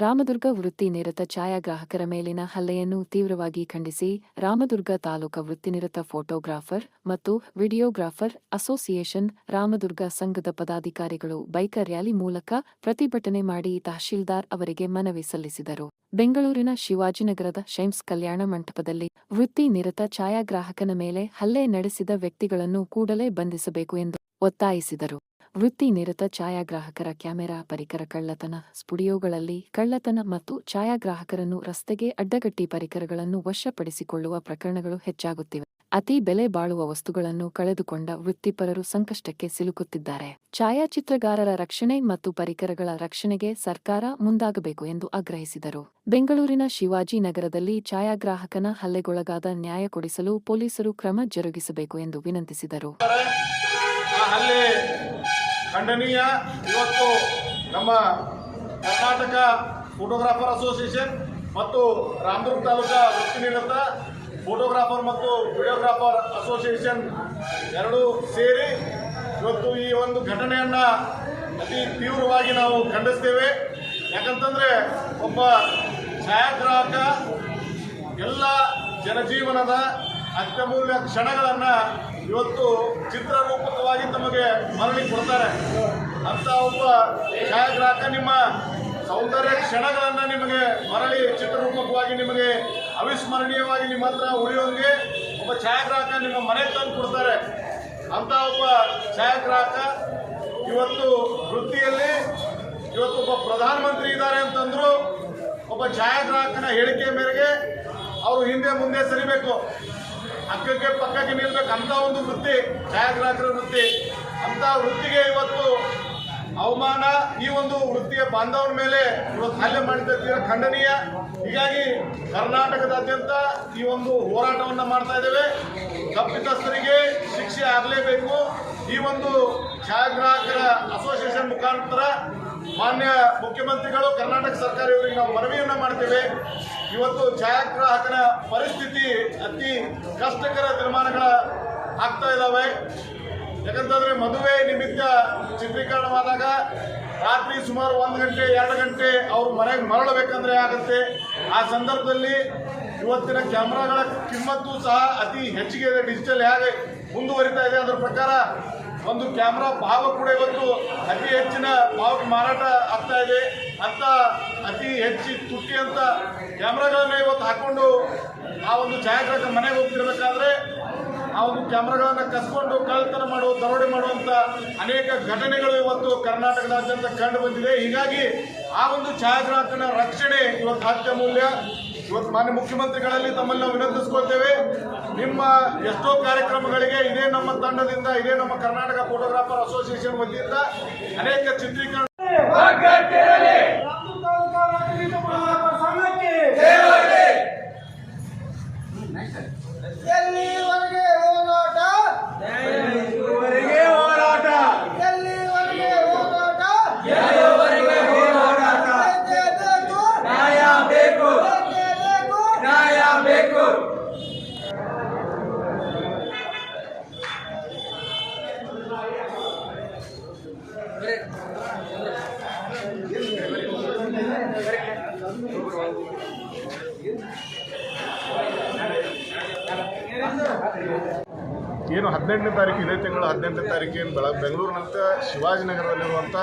ರಾಮದುರ್ಗ ವೃತ್ತಿ ನಿರತ ಛಾಯಾಗ್ರಾಹಕರ ಮೇಲಿನ ಹಲ್ಲೆಯನ್ನು ತೀವ್ರವಾಗಿ ಖಂಡಿಸಿ, ರಾಮದುರ್ಗ ತಾಲೂಕಾ ವೃತ್ತಿನಿರತ ಫೋಟೋಗ್ರಾಫರ್ ಮತ್ತು ವಿಡಿಯೋಗ್ರಾಫರ್ ಅಸೋಸಿಯೇಷನ್, ರಾಮದುರ್ಗ ಸಂಘದ ಪದಾಧಿಕಾರಿಗಳು ಬೈಕ್ ರ್ಯಾಲಿ ಮೂಲಕ ಪ್ರತಿಭಟನೆ ಮಾಡಿ ತಹಶೀಲ್ದಾರ್ ಅವರಿಗೆ ಮನವಿ ಸಲ್ಲಿಸಿದರು. ಬೆಂಗಳೂರಿನ ಶಿವಾಜಿನಗರದ ಶೈಮ್ಸ್ ಕಲ್ಯಾಣ ಮಂಟಪದಲ್ಲಿ ವೃತ್ತಿ ನಿರತ ಛಾಯಾಗ್ರಾಹಕನ ಮೇಲೆ ಹಲ್ಲೆ ನಡೆಸಿದ ವ್ಯಕ್ತಿಗಳನ್ನು ಕೂಡಲೇ ಬಂಧಿಸಬೇಕು ಎಂದು ಒತ್ತಾಯಿಸಿದರು. ವೃತ್ತಿ ನಿರತ ಛಾಯಾಗ್ರಾಹಕರ ಕ್ಯಾಮೆರಾ, ಪರಿಕರ ಕಳ್ಳತನ, ಸ್ಟುಡಿಯೋಗಳಲ್ಲಿ ಕಳ್ಳತನ ಮತ್ತು ಛಾಯಾಗ್ರಾಹಕರನ್ನು ರಸ್ತೆಗೆ ಅಡ್ಡಗಟ್ಟಿ ಪರಿಕರಗಳನ್ನು ವಶಪಡಿಸಿಕೊಳ್ಳುವ ಪ್ರಕರಣಗಳು ಹೆಚ್ಚಾಗುತ್ತಿವೆ. ಅತಿ ಬೆಲೆ ಬಾಳುವ ವಸ್ತುಗಳನ್ನು ಕಳೆದುಕೊಂಡ ವೃತ್ತಿಪರರು ಸಂಕಷ್ಟಕ್ಕೆ ಸಿಲುಕುತ್ತಿದ್ದಾರೆ. ಛಾಯಾಚಿತ್ರಗಾರರ ರಕ್ಷಣೆ ಮತ್ತು ಪರಿಕರಗಳ ರಕ್ಷಣೆಗೆ ಸರ್ಕಾರ ಮುಂದಾಗಬೇಕು ಎಂದು ಆಗ್ರಹಿಸಿದರು. ಬೆಂಗಳೂರಿನ ಶಿವಾಜಿನಗರದಲ್ಲಿ ಛಾಯಾಗ್ರಾಹಕನ ಹಲ್ಲೆಗೊಳಗಾದ ನ್ಯಾಯ ಕೊಡಿಸಲು ಪೊಲೀಸರು ಕ್ರಮ ಜರುಗಿಸಬೇಕು ಎಂದು ವಿನಂತಿಸಿದರು. ಖಂಡನೀಯ, ಇವತ್ತು ನಮ್ಮ ಕರ್ನಾಟಕ ಫೋಟೋಗ್ರಾಫರ್ ಅಸೋಸಿಯೇಷನ್ ಮತ್ತು ರಾಮದುರ್ಗ ತಾಲೂಕಾ ವೃತ್ತಿನಿರತ ಫೋಟೋಗ್ರಾಫರ್ ಮತ್ತು ವಿಡಿಯೋಗ್ರಾಫರ್ ಅಸೋಸಿಯೇಷನ್ ಎರಡೂ ಸೇರಿ ಇವತ್ತು ಈ ಒಂದು ಘಟನೆಯನ್ನು ಅತಿ ತೀವ್ರವಾಗಿ ನಾವು ಖಂಡಿಸ್ತೇವೆ. ಯಾಕಂತಂದರೆ ಒಬ್ಬ ಛಾಯಾಗ್ರಾಹಕ ಎಲ್ಲ ಜನಜೀವನದ ಅತ್ಯಮೂಲ್ಯ ಕ್ಷಣಗಳನ್ನು ಇವತ್ತು ಚಿತ್ರರೂಪಕವಾಗಿ ತಮಗೆ ಮರಳಿ ಕೊಡ್ತಾರೆ. ಅಂತ ಒಬ್ಬ ಛಾಯಾಗ್ರಾಹಕ ನಿಮ್ಮ ಸೌಂದರ್ಯ ಕ್ಷಣಗಳನ್ನು ನಿಮಗೆ ಮರಳಿ ಚಿತ್ರರೂಪಕವಾಗಿ ನಿಮಗೆ ಅವಿಸ್ಮರಣೀಯವಾಗಿ ನಿಮ್ಮ ಹತ್ರ ಉಳಿಯೋಂಗೆ ಒಬ್ಬ ಛಾಯಾಗ್ರಾಹಕ ನಿಮ್ಮ ಮನೆ ತಂದು ಕೊಡ್ತಾರೆ. ಅಂತ ಒಬ್ಬ ಛಾಯಾಗ್ರಾಹಕ ಇವತ್ತು ವೃತ್ತಿಯಲ್ಲಿ ಇವತ್ತು ಒಬ್ಬ ಪ್ರಧಾನಮಂತ್ರಿ ಇದ್ದಾರೆ ಅಂತಂದ್ರು ಒಬ್ಬ ಛಾಯಾಗ್ರಾಹಕನ ಹೇಳಿಕೆ ಮೇರೆಗೆ ಅವರು ಹಿಂದೆ ಮುಂದೆ ಸರಿಬೇಕು. ಅಕ್ಕಕ್ಕೆ ಪಕ್ಕಕ್ಕೆ ನಿಲ್ಬೇಕು ಅಂತ ಒಂದು ವೃತ್ತಿ, ಛಾಯಾಗ್ರಾಹಕರ ವೃತ್ತಿ. ಅಂತ ವೃತ್ತಿಗೆ ಇವತ್ತು ಅವಮಾನ ಈ ಒಂದು ವೃತ್ತಿಯ ಬಾಂಧವರ ಮೇಲೆ ಇವತ್ತು ಹಲ್ಲೆ ಮಾಡಿದ ಖಂಡನೀಯ. ಹೀಗಾಗಿ ಕರ್ನಾಟಕದಾದ್ಯಂತ ಈ ಒಂದು ಹೋರಾಟವನ್ನು ಮಾಡ್ತಾ ಇದ್ದೇವೆ. ತಪ್ಪಿತಸ್ಥರಿಗೆ ಶಿಕ್ಷೆ ಆಗಲೇಬೇಕು. ಈ ಒಂದು ಛಾಯಾಗ್ರಾಹಕರ ಅಸೋಸಿಯೇಷನ್ ಮುಖಾಂತರ ಮಾನ್ಯ ಮುಖ್ಯಮಂತ್ರಿಗಳು, ಕರ್ನಾಟಕ ಸರ್ಕಾರ ಇವರಿಗೆ ನಾವು ಮನವಿಯನ್ನ ಮಾಡ್ತೇವೆ. ಇವತ್ತು ಛಾಯಾಗ್ರಾಹಕನ ಪರಿಸ್ಥಿತಿ ಅತಿ ಕಷ್ಟಕರ ತೀರ್ಮಾನಗಳ ಆಗ್ತಾ ಇದ್ದಾವೆ ಯಾಕಂತಂದ್ರೆ ಮದುವೆ ನಿಮಿತ್ತ ಚಿತ್ರೀಕರಣವಾದಾಗ ರಾತ್ರಿ ಸುಮಾರು ಒಂದು ಗಂಟೆ, ಎರಡು ಗಂಟೆ ಅವರು ಮನೆಗೆ ಮರಳಬೇಕಂದ್ರೆ ಆಗುತ್ತೆ. ಆ ಸಂದರ್ಭದಲ್ಲಿ ಇವತ್ತಿನ ಕ್ಯಾಮ್ರಾಗಳ ಕಿಮ್ಮತ್ತು ಸಹ ಅತಿ ಹೆಚ್ಚಿಗೆ ಇದೆ. ಡಿಜಿಟಲ್ ಹೇಗೆ ಮುಂದುವರಿತಾ ಇದೆ ಅದರ ಪ್ರಕಾರ ಒಂದು ಕ್ಯಾಮ್ರಾ ಭಾವ ಕೂಡ ಇವತ್ತು ಅತಿ ಹೆಚ್ಚಿನ ಭಾವಕ್ಕೆ ಮಾರಾಟ ಆಗ್ತಾ ಇದೆ. ಅಂತ ಅತಿ ಹೆಚ್ಚು ತುಟ್ಟಿ ಅಂತ ಕ್ಯಾಮ್ರಾಗಳನ್ನ ಇವತ್ತು ಹಾಕೊಂಡು ಆ ಒಂದು ಛಾಯಾಗ್ರಾಹಕ ಮನೆಗೆ ಹೋಗ್ತಿರ್ಬೇಕಾದ್ರೆ ಆ ಒಂದು ಕ್ಯಾಮ್ರಾಗಳನ್ನ ಕಸ್ಕೊಂಡು ಕಳ್ಳತನ ಮಾಡುವ ದರೋಡೆ ಮಾಡುವಂತ ಅನೇಕ ಘಟನೆಗಳು ಇವತ್ತು ಕರ್ನಾಟಕದಾದ್ಯಂತ ಕಂಡು ಬಂದಿದೆ. ಹೀಗಾಗಿ ಆ ಒಂದು ಛಾಯಾಗ್ರಾಹಕನ ರಕ್ಷಣೆ ಇವತ್ತು ಅತ್ಯಮೂಲ್ಯ ಇವತ್ತು ಮಾನ್ಯ ಮುಖ್ಯಮಂತ್ರಿಗಳಲ್ಲಿ ತಮ್ಮಲ್ಲಿ ನಾವು ವಿನಂತಿಸ್ಕೊಳ್ತೇವೆ. ನಿಮ್ಮ ಎಷ್ಟೋ ಕಾರ್ಯಕ್ರಮಗಳಿಗೆ ಇದೇ ನಮ್ಮ ತಂಡದಿಂದ, ಇದೇ ನಮ್ಮ ಕರ್ನಾಟಕ ಫೋಟೋಗ್ರಾಫರ್ ಅಸೋಸಿಯೇಷನ್ ವತಿಯಿಂದ ಅನೇಕ ಚಿತ್ರೀಕರಣ ರಾಮದುರ್ಗ ತಾಲೂಕಾ ರಾಜ್ಯದ ಫೋಟೋಗ್ರಾಫರ್ ಸಂಘಕ್ಕೆ ಎಲ್ಲಿವರೆಗೆ ಹೋರಾಟ ಎಲ್ಲಿವರೆಗೆ ಹೋರಾಟ ಬೇಕೇ ಬೇಕು ನ್ಯಾಯ ಬೇಕು ಬೇಕೇ ಬೇಕು ನ್ಯಾಯ ಬೇಕು ಏನು ಹದಿನೆಂಟನೇ ತಾರೀಕು, ಇದೇ ತಿಂಗಳು ಹದಿನೆಂಟನೇ ತಾರೀಕೇನು ಬೆಳ, ಬೆಂಗಳೂರಿನಂತ ಶಿವಾಜಿನಗರದಲ್ಲಿರುವಂಥ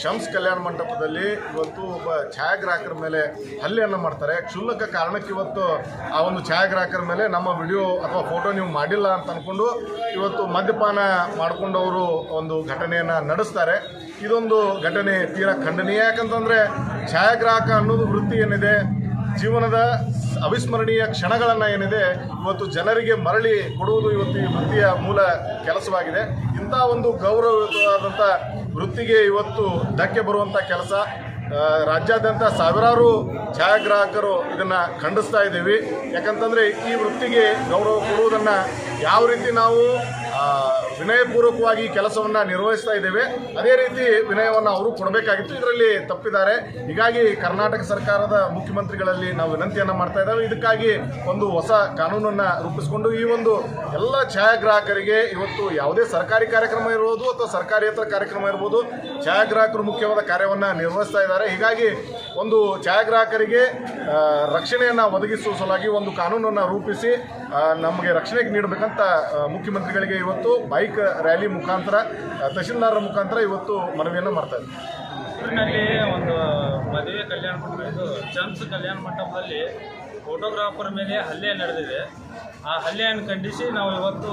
ಶಮ್ಸ್ ಕಲ್ಯಾಣ ಮಂಟಪದಲ್ಲಿ ಇವತ್ತು ಒಬ್ಬ ಛಾಯಾಗ್ರಾಹಕರ ಮೇಲೆ ಹಲ್ಲೆಯನ್ನು ಮಾಡ್ತಾರೆ. ಕ್ಷುಲ್ಲಕ ಕಾರಣಕ್ಕೆ ಇವತ್ತು ಆ ಒಂದು ಛಾಯಾಗ್ರಾಹಕರ ಮೇಲೆ ನಮ್ಮ ವಿಡಿಯೋ ಅಥವಾ ಫೋಟೋ ನೀವು ಮಾಡಿಲ್ಲ ಅಂತ ಅಂದ್ಕೊಂಡು ಇವತ್ತು ಮದ್ಯಪಾನ ಮಾಡಿಕೊಂಡು ಅವರು ಒಂದು ಘಟನೆಯನ್ನು ನಡೆಸ್ತಾರೆ. ಇದೊಂದು ಘಟನೆ ತೀರಾ ಖಂಡನೀಯ. ಯಾಕಂತಂದರೆ ಛಾಯಾಗ್ರಾಹಕ ಅನ್ನೋದು ವೃತ್ತಿ ಏನಿದೆ ಜೀವನದ ಅವಿಸ್ಮರಣೀಯ ಕ್ಷಣಗಳನ್ನು ಏನಿದೆ, ಇವತ್ತು ಜನರಿಗೆ ಮರಳಿ ಕೊಡುವುದು ಇವತ್ತು ಈ ವೃತ್ತಿಯ ಮೂಲ ಕೆಲಸವಾಗಿದೆ. ಇಂಥ ಒಂದು ಗೌರವಯುತವಾದಂಥ ವೃತ್ತಿಗೆ ಇವತ್ತು ಧಕ್ಕೆ ಬರುವಂಥ ಕೆಲಸ. ರಾಜ್ಯಾದ್ಯಂತ ಸಾವಿರಾರು ಛಾಯಾಗ್ರಾಹಕರು ಇದನ್ನು ಖಂಡಿಸ್ತಾ ಇದ್ದೀವಿ. ಯಾಕಂತಂದರೆ ಈ ವೃತ್ತಿಗೆ ಗೌರವ ಕೊಡುವುದನ್ನು ಯಾವ ರೀತಿ ನಾವು ವಿನಯಪೂರ್ವಕವಾಗಿ ಕೆಲಸವನ್ನು ನಿರ್ವಹಿಸ್ತಾ ಇದ್ದೇವೆ. ಅದೇ ರೀತಿ ವಿನಯವನ್ನು ಅವರು ಕೊಡಬೇಕಾಗಿತ್ತು. ಇದರಲ್ಲಿ ತಪ್ಪಿದ್ದಾರೆ. ಹೀಗಾಗಿ ಕರ್ನಾಟಕ ಸರ್ಕಾರದ ಮುಖ್ಯಮಂತ್ರಿಗಳಲ್ಲಿ ನಾವು ವಿನಂತಿಯನ್ನು ಮಾಡ್ತಾ ಇದ್ದೇವೆ. ಇದಕ್ಕಾಗಿ ಒಂದು ಹೊಸ ಕಾನೂನನ್ನು ರೂಪಿಸಿಕೊಂಡು ಈ ಒಂದು ಎಲ್ಲ ಛಾಯಾಗ್ರಾಹಕರಿಗೆ ಇವತ್ತು ಯಾವುದೇ ಸರ್ಕಾರಿ ಕಾರ್ಯಕ್ರಮ ಇರ್ಬೋದು ಅಥವಾ ಸರ್ಕಾರೇತರ ಕಾರ್ಯಕ್ರಮ ಇರ್ಬೋದು, ಛಾಯಾಗ್ರಾಹಕರು ಮುಖ್ಯವಾದ ಕಾರ್ಯವನ್ನು ನಿರ್ವಹಿಸ್ತಾ ಇದ್ದಾರೆ. ಹೀಗಾಗಿ ಒಂದು ಛಾಯಾಗ್ರಾಹಕರಿಗೆ ರಕ್ಷಣೆಯನ್ನು ಒದಗಿಸುವ ಸಲುವಾಗಿ ಒಂದು ಕಾನೂನನ್ನು ರೂಪಿಸಿ ನಮಗೆ ರಕ್ಷಣೆಗೆ ನೀಡಬೇಕಂತ ಮುಖ್ಯಮಂತ್ರಿಗಳಿಗೆ ಇವತ್ತು ಬೈಕ್ ರ್ಯಾಲಿ ಮುಖಾಂತರ ತಹಶೀಲ್ದಾರರ ಮುಖಾಂತರ ಇವತ್ತು ಮನವಿಯನ್ನು ಮಾಡ್ತಾ ಇದ್ದೀವಿ ಊರಿನಲ್ಲಿ ಒಂದು ಮದುವೆ ಕಲ್ಯಾಣ ಮಂಟಪ ಇದು ಚಮ್ಸ್ ಕಲ್ಯಾಣ ಮಂಟಪದಲ್ಲಿ ಫೋಟೋಗ್ರಾಫರ್ ಮೇಲೆ ಹಲ್ಲೆ ನಡೆದಿದೆ. ಆ ಹಲ್ಲೆಯನ್ನು ಖಂಡಿಸಿ ನಾವು ಇವತ್ತು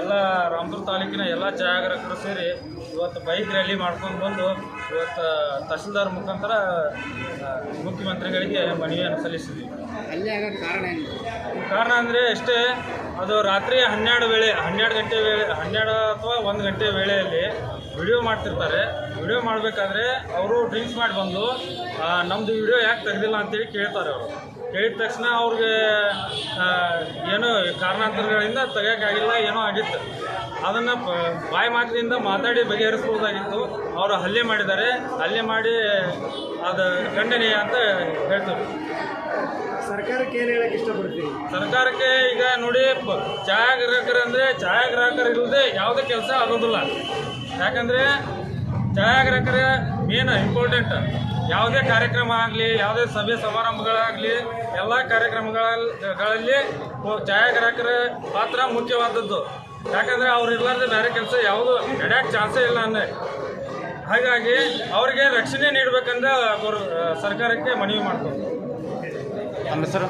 ಎಲ್ಲ ರಾಮದುರ್ಗ ತಾಲೂಕಿನ ಎಲ್ಲ ಛಾಯಾಗ್ರಾಹಕರು ಸೇರಿ ಇವತ್ತು ಬೈಕ್ ರ್ಯಾಲಿ ಮಾಡ್ಕೊಂಡು ಬಂದು ಇವತ್ತು ತಹಶೀಲ್ದಾರ್ ಮುಖಾಂತರ ಮುಖ್ಯಮಂತ್ರಿಗಳಿಗೆ ಮನವಿಯನ್ನು ಸಲ್ಲಿಸಿದ್ವಿ. ಕಾರಣ ಏನು? ಕಾರಣ ಅಂದರೆ ಅಷ್ಟೇ ಅದು ರಾತ್ರಿ ಹನ್ನೆರಡು ವೇಳೆ, ಹನ್ನೆರಡು ಗಂಟೆ ವೇಳೆ, ಹನ್ನೆರಡು ಅಥವಾ ಒಂದು ಗಂಟೆ ವೇಳೆಯಲ್ಲಿ ವಿಡಿಯೋ ಮಾಡ್ತಿರ್ತಾರೆ. ವಿಡಿಯೋ ಮಾಡಬೇಕಾದ್ರೆ ಅವರು ಡ್ರಿಂಕ್ಸ್ ಮಾಡಿ ಬಂದು ನಮ್ಮದು ವಿಡಿಯೋ ಯಾಕೆ ತೆಗೆದಿಲ್ಲ? ಅಂತೇಳಿ ಕೇಳ್ತಾರೆ ಅವರು. ಕೇಳಿದ ತಕ್ಷಣ ಅವ್ರಿಗೆ ಏನು ಏನೋ ಕಾರಣಾಂತರಗಳಿಂದ ತೆಗಿಯೋಕ್ಕಾಗಿಲ್ಲ ಏನೋ ಆಗಿತ್ತು. ಅದನ್ನು ಬಾಯಿ ಮಾತಿನಿಂದ ಮಾತಾಡಿ ಬಗೆಹರಿಸ್ಬೋದಾಗಿತ್ತು ಅವರು ಹಲ್ಲೆ ಮಾಡಿದ್ದಾರೆ. ಹಲ್ಲೆ ಮಾಡಿ ಅದು ಖಂಡನೀಯ ಅಂತ ಹೇಳ್ತಾರೆ. ಸರ್ಕಾರಕ್ಕೆ ಏನು ಇಷ್ಟಪಡ್ತೀವಿ ಸರ್ಕಾರಕ್ಕೆ ಈಗ ನೋಡಿ ಪ- ಛಾಯಾಗ್ರಾಹಕರು ಅಂದರೆ ಛಾಯಾಗ್ರಾಹಕರು ಇಲ್ಲದೆ ಯಾವುದೇ ಕೆಲಸ ಆಗೋದಿಲ್ಲ. ಯಾಕಂದರೆ ಛಾಯಾಗ್ರಾಹಕರ ಮೇನ್ ಇಂಪಾರ್ಟೆಂಟ್ ಯಾವುದೇ ಕಾರ್ಯಕ್ರಮ ಆಗಲಿ ಯಾವುದೇ ಸಭೆ ಸಮಾರಂಭಗಳಾಗಲಿ ಎಲ್ಲ ಕಾರ್ಯಕ್ರಮಗಳಲ್ಲಿ ಛಾಯಾಗ್ರಾಹಕರ ಪಾತ್ರ ಮುಖ್ಯವಾದದ್ದು. ಯಾಕಂದರೆ ಅವ್ರು ಇರ್ಲಾರ್ದೆ ಬೇರೆ ಕೆಲಸ ಯಾವುದು ನಡೆಯೋಕ್ಕೆ ಚಾನ್ಸೇ ಇಲ್ಲ ಅನ್ನೇ. ಹಾಗಾಗಿ ಅವರಿಗೆ ರಕ್ಷಣೆ ನೀಡಬೇಕಂದ್ರೆ ಅವ್ರು, ಸರ್ಕಾರಕ್ಕೆ ಮನವಿ ಮಾಡ್ತಾರೆ ನಮ್ಮ ಹೆಸರು